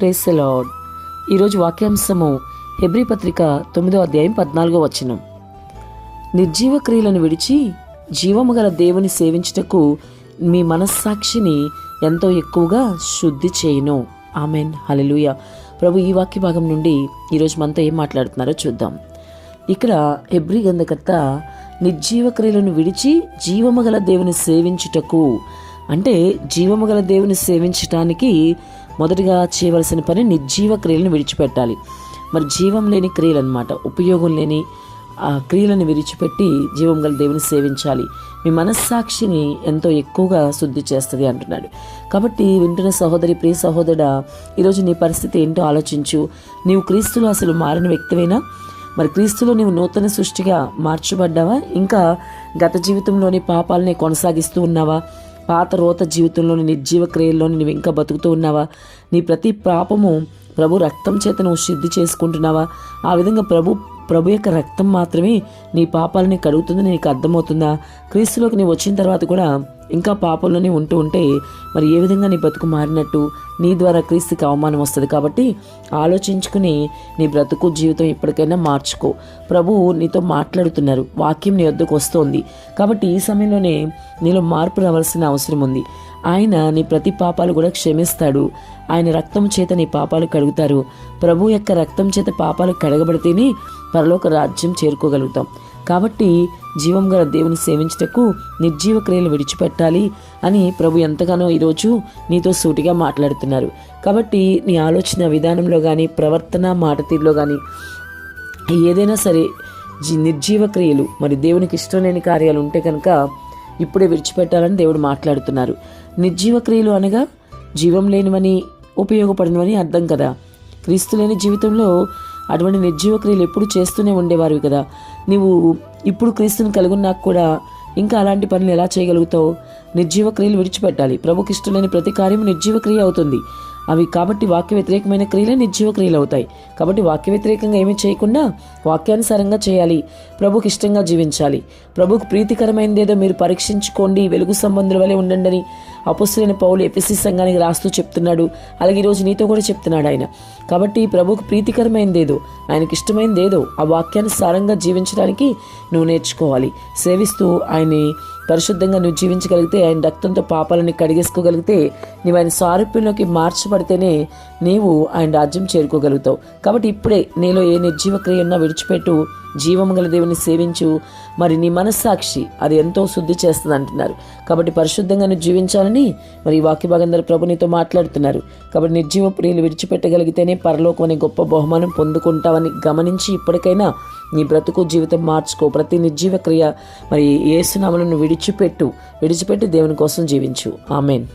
Praise lord ఈరోజు వాక్యాంశము హెబ్రి పత్రిక తొమ్మిదో అధ్యాయం పద్నాలుగో వచనం. నిర్జీవ క్రియలను విడిచి జీవము గల దేవుని సేవించుటకు మీ మనస్సాక్షిని ఎంతో ఎక్కువగా శుద్ధి చేయను. ఆమెన్ హలలుయ ప్రభు ఈ వాక్య భాగం నుండి ఈరోజు మనతో ఏం మాట్లాడుతున్నారో చూద్దాం. ఇక్కడ హెబ్రి గంధకర్త నిర్జీవ క్రియలను విడిచి జీవము గల దేవుని సేవించుటకు అంటే జీవము గల దేవుని సేవించటానికి మొదటిగా చేయవలసిన పని నిర్జీవ క్రియలను విడిచిపెట్టాలి. మరి జీవం లేని క్రియలు అనమాట ఉపయోగం లేని ఆ క్రియలను విడిచిపెట్టి జీవం గల దేవుని సేవించాలి. మీ మనస్సాక్షిని ఎంతో ఎక్కువగా శుద్ధి చేస్తుంది అంటున్నాడు. కాబట్టి వింటున్న సహోదరి ప్రియ సహోదరుడా ఈరోజు నీ పరిస్థితి ఏంటో ఆలోచించు. నీవు క్రీస్తులో అసలు మారిన వ్యక్తివైనా? మరి క్రీస్తులో నీవు నూతన సృష్టిగా మార్చబడ్డావా? ఇంకా గత జీవితంలోని పాపాలని కొనసాగిస్తూ ఉన్నావా? పాత రోత జీవితంలోని నిర్జీవ క్రియల్లోని నువ్వు ఇంకా బతుకుతూ ఉన్నావా? నీ ప్రతి పాపము ప్రభు రక్తం చేత నువ్వు శుద్ధి చేసుకుంటున్నావా? ఆ విధంగా ప్రభు ప్రభు యొక్క రక్తం మాత్రమే నీ పాపాలని కడుగుతుంది నీకు అర్థమవుతుందా? క్రీస్తులోకి నీవు వచ్చిన తర్వాత కూడా ఇంకా పాపంలోనే ఉంటూ ఉంటే మరి ఏ విధంగా నీ బ్రతుకు మారినట్టు నీ ద్వారా క్రీస్తుకి అవమానం వస్తుంది కాబట్టి ఆలోచించుకుని నీ బ్రతుకు జీవితం ఇప్పటికైనా మార్చుకో. ప్రభువు నీతో మాట్లాడుతున్నారు. వాక్యం నీ వద్దకు వస్తోంది. కాబట్టి ఈ సమయంలోనే నీలో మార్పు రావాల్సిన అవసరం ఉంది. ఆయన నీ ప్రతి పాపాలు కూడా క్షమిస్తాడు. ఆయన రక్తం చేత నీ పాపాలు కడుగుతారు. ప్రభు యొక్క రక్తం చేత పాపాలు కడగబడితేనే పరలోక రాజ్యం చేరుకోగలుగుతాం. కాబట్టి జీవం గల దేవుని సేవించటకు నిర్జీవ క్రియలు విడిచిపెట్టాలి అని ప్రభు ఎంతగానో ఈరోజు నీతో సూటిగా మాట్లాడుతున్నారు. కాబట్టి నీ ఆలోచన విధానంలో కానీ ప్రవర్తన మాట తీరులో కానీ ఏదైనా సరే నిర్జీవ క్రియలు మరి దేవునికి ఇష్టం లేని కార్యాలు ఉంటే కనుక ఇప్పుడే విడిచిపెట్టాలని దేవుడు మాట్లాడుతున్నారు. నిర్జీవ క్రియలు అనగా జీవం లేనివని ఉపయోగపడినవని అర్థం కదా. క్రీస్తు లేని జీవితంలో అటువంటి నిర్జీవ క్రియలు ఎప్పుడు చేస్తూనే ఉండేవారు కదా. నీవు ఇప్పుడు క్రీస్తుని కలుగున్నాక కూడా ఇంకా అలాంటి పనులు ఎలా చేయగలుగుతావు? నిర్జీవ క్రియలు విడిచిపెట్టాలి. ప్రభుకి ఇష్టం లేని ప్రతి కార్యం నిర్జీవ క్రియ అవుతుంది. అవి కాబట్టి వాక్య వ్యతిరేకమైన క్రియలే నిర్జీవ క్రియలు అవుతాయి. కాబట్టి వాక్య వ్యతిరేకంగా ఏమీ చేయకుండా వాక్యానుసారంగా చేయాలి. ప్రభుకి ఇష్టంగా జీవించాలి. ప్రభుకు ప్రీతికరమైనదేదో మీరు పరీక్షించుకోండి. వెలుగు సంబంధుల వలె ఉండండి అపుస్తులైన పౌలు ఎపిసి సంఘానికి రాస్తూ చెప్తున్నాడు. అలాగే ఈరోజు నీతో కూడా చెప్తున్నాడు ఆయన. కాబట్టి ప్రభుకు ప్రీతికరమైనదేదో ఆయనకి ఇష్టమైనదేదో ఆ వాక్యానుసారంగా జీవించడానికి నువ్వు నేర్చుకోవాలి. సేవిస్తూ ఆయన్ని పరిశుద్ధంగా నువ్వు జీవించగలిగితే ఆయన రక్తంతో పాపాలని కడిగేసుకోగలిగితే నీవు ఆయన సారూప్యంలోకి మార్చబడితేనే నీవు ఆయన రాజ్యం చేరుకోగలుగుతావు. కాబట్టి ఇప్పుడే నీలో ఏ నిర్జీవ క్రియ ఉన్నా విడిచిపెట్టు. జీవము గల దేవుని సేవించు. మరి నీ మనస్సాక్షి అది ఎంతో శుద్ధి చేస్తుంది అంటున్నారు. కాబట్టి పరిశుద్ధంగా నువ్వు జీవించాలని మరి వాక్య భాగందరూ ప్రభు నీతో మాట్లాడుతున్నారు. కాబట్టి నిర్జీవ ప్రియులు విడిచిపెట్టగలిగితేనే పరలోకం అనే గొప్ప బహుమానం పొందుకుంటావని గమనించి ఇప్పటికైనా నీ బ్రతుకు జీవితం మార్చుకో. ప్రతి నిర్జీవ క్రియ మరి ఏసునామలను విడిచిపెట్టు. విడిచిపెట్టి దేవుని కోసం జీవించు. ఆమెన్.